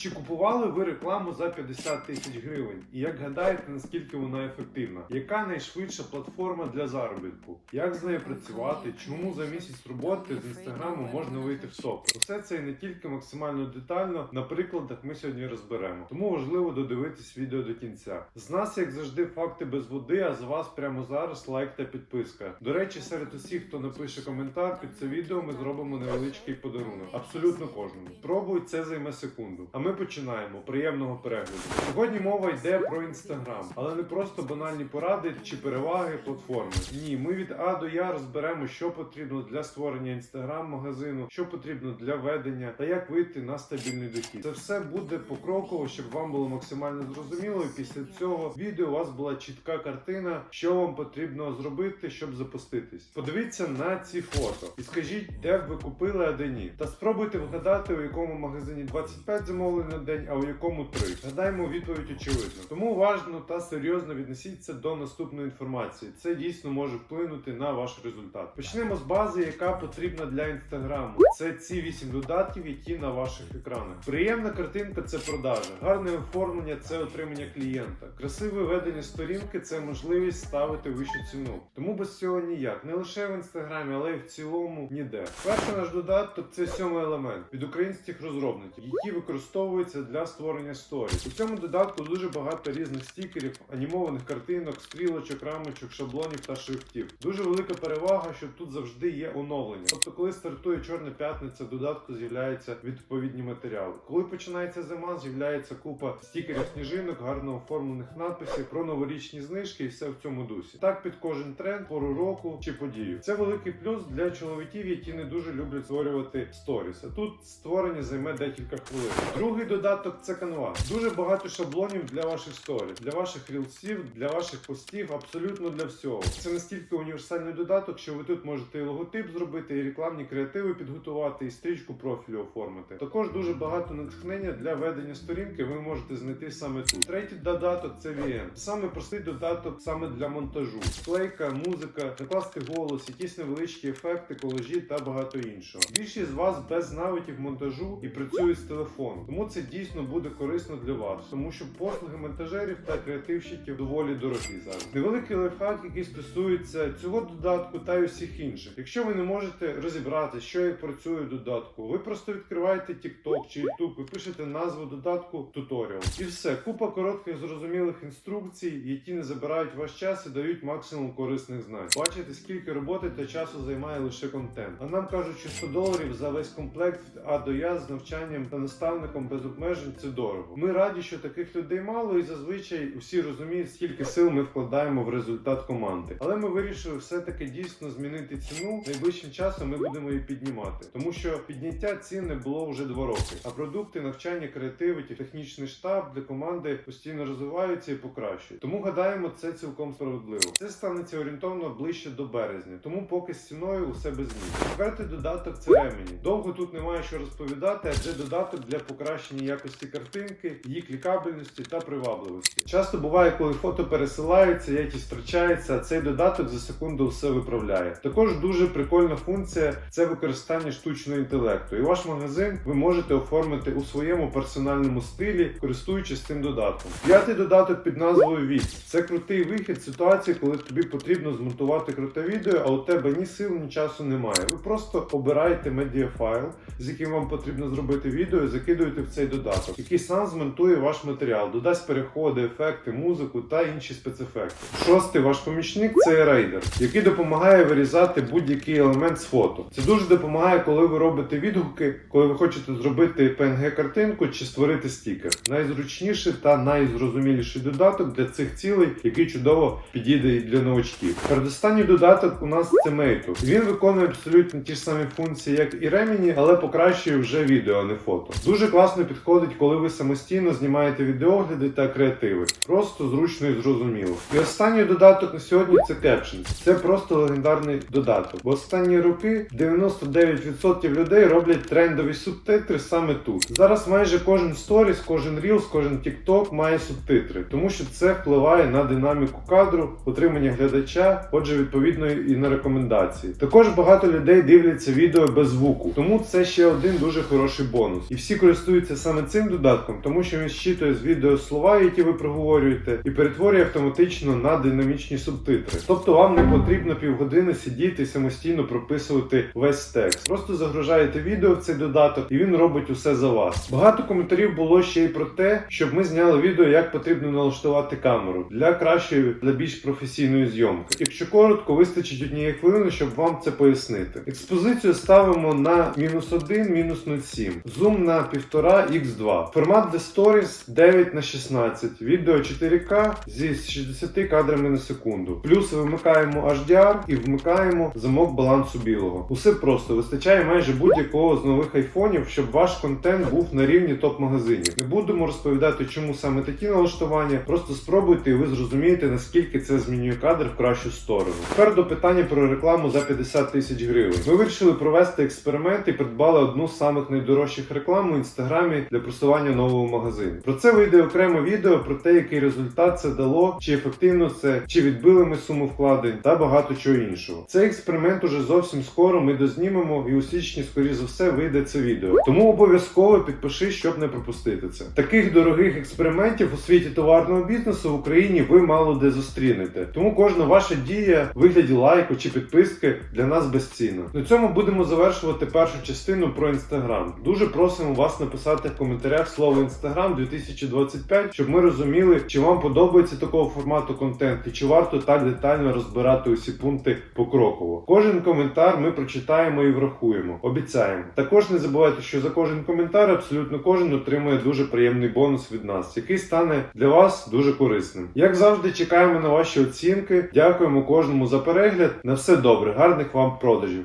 Чи купували ви рекламу за 50 тисяч гривень? І як гадаєте, наскільки вона ефективна? Яка найшвидша платформа для заробітку? Як з нею працювати? Чому за місяць роботи з інстаграму можна вийти в топ? Усе це і не тільки максимально детально на прикладах ми сьогодні розберемо. Тому важливо додивитись відео до кінця. З нас, як завжди, факти без води, а з вас прямо зараз лайк та підписка. До речі, серед усіх, хто напише коментар під це відео, ми зробимо невеличкий подарунок. Абсолютно кожному. Пробуй, це займе секунду. А ми починаємо. Приємного перегляду. Сьогодні мова йде про інстаграм, але не просто банальні поради чи переваги платформи. Ні, ми від А до Я розберемо, що потрібно для створення інстаграм-магазину, що потрібно для ведення та як вийти на стабільний дохід. Це все буде покроково, щоб вам було максимально зрозуміло. І після цього відео у вас була чітка картина, що вам потрібно зробити, щоб запуститись. Подивіться на ці фото і скажіть, де б ви купили, а де ні. Та спробуйте вгадати, у якому магазині 25 замовлень на день, а у якому 3. Гадаємо відповідь очевидно. Тому уважно та серйозно віднесіться до наступної інформації. Це дійсно може вплинути на ваш результат. Почнемо з бази, яка потрібна для інстаграму. Це ці 8 додатків, які на ваших екранах. Приємна картинка це продажа, гарне оформлення це отримання клієнта. Красиве ведення сторінки це можливість ставити вищу ціну. Тому без цього ніяк. Не лише в інстаграмі, але й в цілому ніде. Перший наш додаток це сьомий елемент від українських розробників, які використовуються для створення сторі. У цьому додатку дуже багато різних стікерів, анімованих картинок, стрілочок, рамочок, шаблонів та шрифтів. Дуже велика перевага, що тут завжди є оновлення. Тобто, коли стартує чорна п'ятниця, в додатку з'являються відповідні матеріали. Коли починається зима, з'являється купа стікерів сніжинок, гарно оформлених надписів про новорічні знижки і все в цьому дусі. Так під кожен тренд, пору року чи подію. Це великий плюс для чоловіків, які не дуже люблять створювати сторіс. А тут створення займе декілька хвилин. Другий додаток це Canva. Дуже багато шаблонів для ваших сторіс, для ваших рілсів, для ваших постів, абсолютно для всього. Це настільки універсальний додаток, що ви тут можете і логотип зробити, і рекламні креативи підготувати, і стрічку профілю оформити. Також дуже багато натхнення для ведення сторінки ви можете знайти саме тут. Третій додаток це VN. Саме простий додаток саме для монтажу. Склейка, музика, накласти голос, якісь невеличкі ефекти, колажі та багато іншого. Більшість з вас без навиків монтажу і працює з телефону. Тому це дійсно буде корисно для вас, тому що послуги монтажерів та креативщиків доволі дорогі зараз. Невеликий лайфхак, який стосується цього додатку та й усіх інших. Якщо ви не можете розібрати, що як працює додатку, ви просто відкриваєте TikTok чи YouTube, ви пишете назву додатку туторіал. І все, купа коротких зрозумілих інструкцій, які не забирають ваш час і дають максимум корисних знань. Бачите, скільки роботи та часу займає лише контент. А нам кажуть, що 100 доларів за весь комплект А до Я з навчанням та наставником без обмежень це дорого. Ми раді, що таких людей мало, і зазвичай усі розуміють, скільки сил ми вкладаємо в результат команди. Але ми вирішили все-таки дійсно змінити ціну. Найближчим часом ми будемо її піднімати, тому що підняття цін не було вже два роки. А продукти, навчання, креативи, та технічний штаб для команди постійно розвиваються і покращують. Тому гадаємо, це цілком справедливо. Це станеться орієнтовно ближче до березня, тому поки з ціною усе без змін. Четвертий додаток це ремені. Довго тут немає що розповідати, адже додаток для покращення якості картинки, її клікабельності та привабливості. Часто буває, коли фото пересилаються, якість втрачається, а цей додаток за секунду все виправляє. Також дуже прикольна функція це використання штучного інтелекту. І ваш магазин ви можете оформити у своєму персональному стилі, користуючись цим додатком. П'ятий додаток під назвою Віць. Це крутий вихід ситуації, коли тобі потрібно змонтувати круте відео, а у тебе ні сил, ні часу немає. Ви просто обираєте медіафайл, з яким вам потрібно зробити відео, і закидуєте в цей додаток, який сам змонтує ваш матеріал, додасть переходи, ефекти, музику та інші спецефекти. Шостий ваш помічник це рейдер, який допомагає вирізати будь-який елемент з фото. Це дуже допомагає, коли ви робите відгуки, коли ви хочете зробити PNG картинку чи створити стікер. Найзручніший та найзрозуміліший додаток для цих цілей, який чудово підійде для новачків. Передостанній додаток у нас це Meitu. Він виконує абсолютно ті ж самі функції, як і Remini, але покращує вже відео, а не фото. Дуже класно підходить, коли ви самостійно знімаєте відеогляди та креативи. Просто зручно і зрозуміло. І останній додаток на сьогодні це Captions. Це просто легендарний додаток. Бо останні роки 99% людей роблять трендові субтитри саме тут. Зараз майже кожен сторіс, кожен Reels, кожен TikTok має субтитри, тому що це впливає на динаміку кадру, отримання глядача, отже, відповідно і на рекомендації. Також багато людей дивляться відео без звуку, тому це ще один дуже хороший бонус. І всі користуються користується саме цим додатком, тому що він щитує з відео слова, які ви проговорюєте, і перетворює автоматично на динамічні субтитри. Тобто вам не потрібно півгодини сидіти і самостійно прописувати весь текст. Просто загружаєте відео в цей додаток, і він робить усе за вас. Багато коментарів було ще й про те, щоб ми зняли відео, як потрібно налаштувати камеру для кращої, для більш професійної зйомки. Якщо коротко, вистачить однієї хвилини, щоб вам це пояснити. Експозицію ставимо на мінус 1, мінус 0,7. Зум на 1,5 x 2 Формат для Stories 9 на 16. Відео 4К зі 60 кадрами на секунду. Плюс вимикаємо HDR і вмикаємо замок балансу білого. Усе просто вистачає майже будь-якого з нових айфонів, щоб ваш контент був на рівні топ-магазинів. Не будемо розповідати, чому саме такі налаштування. Просто спробуйте, і ви зрозумієте, наскільки це змінює кадр в кращу сторону. Тепер до питання про рекламу за 50 тисяч гривень. Ми вирішили провести експеримент і придбали одну з самих найдорожчих реклам у інстаграмі для просування нового магазину. Про це вийде окреме відео про те, який результат це дало, чи ефективно це, чи відбили ми суму вкладень та багато чого іншого. Цей експеримент уже зовсім скоро ми дознімемо, і у січні, скоріш за все, вийде це відео. Тому обов'язково підпиши, щоб не пропустити це. Таких дорогих експериментів у світі товарного бізнесу в Україні ви мало де зустрінете. Тому кожна ваша дія в вигляді лайку чи підписки для нас безцінна. На цьому будемо завершувати першу частину про інстаграм. Дуже просимо вас написати в коментарях слово інстаграм 2025, щоб ми розуміли, чи вам подобається такого формату контент і чи варто так детально розбирати усі пункти покроково. Кожен коментар ми прочитаємо і врахуємо. Обіцяємо. Також не забувайте, що за кожен коментар абсолютно кожен отримує дуже приємний бонус від нас, який стане для вас дуже корисним. Як завжди, чекаємо на ваші оцінки. Дякуємо кожному за перегляд. На все добре, гарних вам продажів.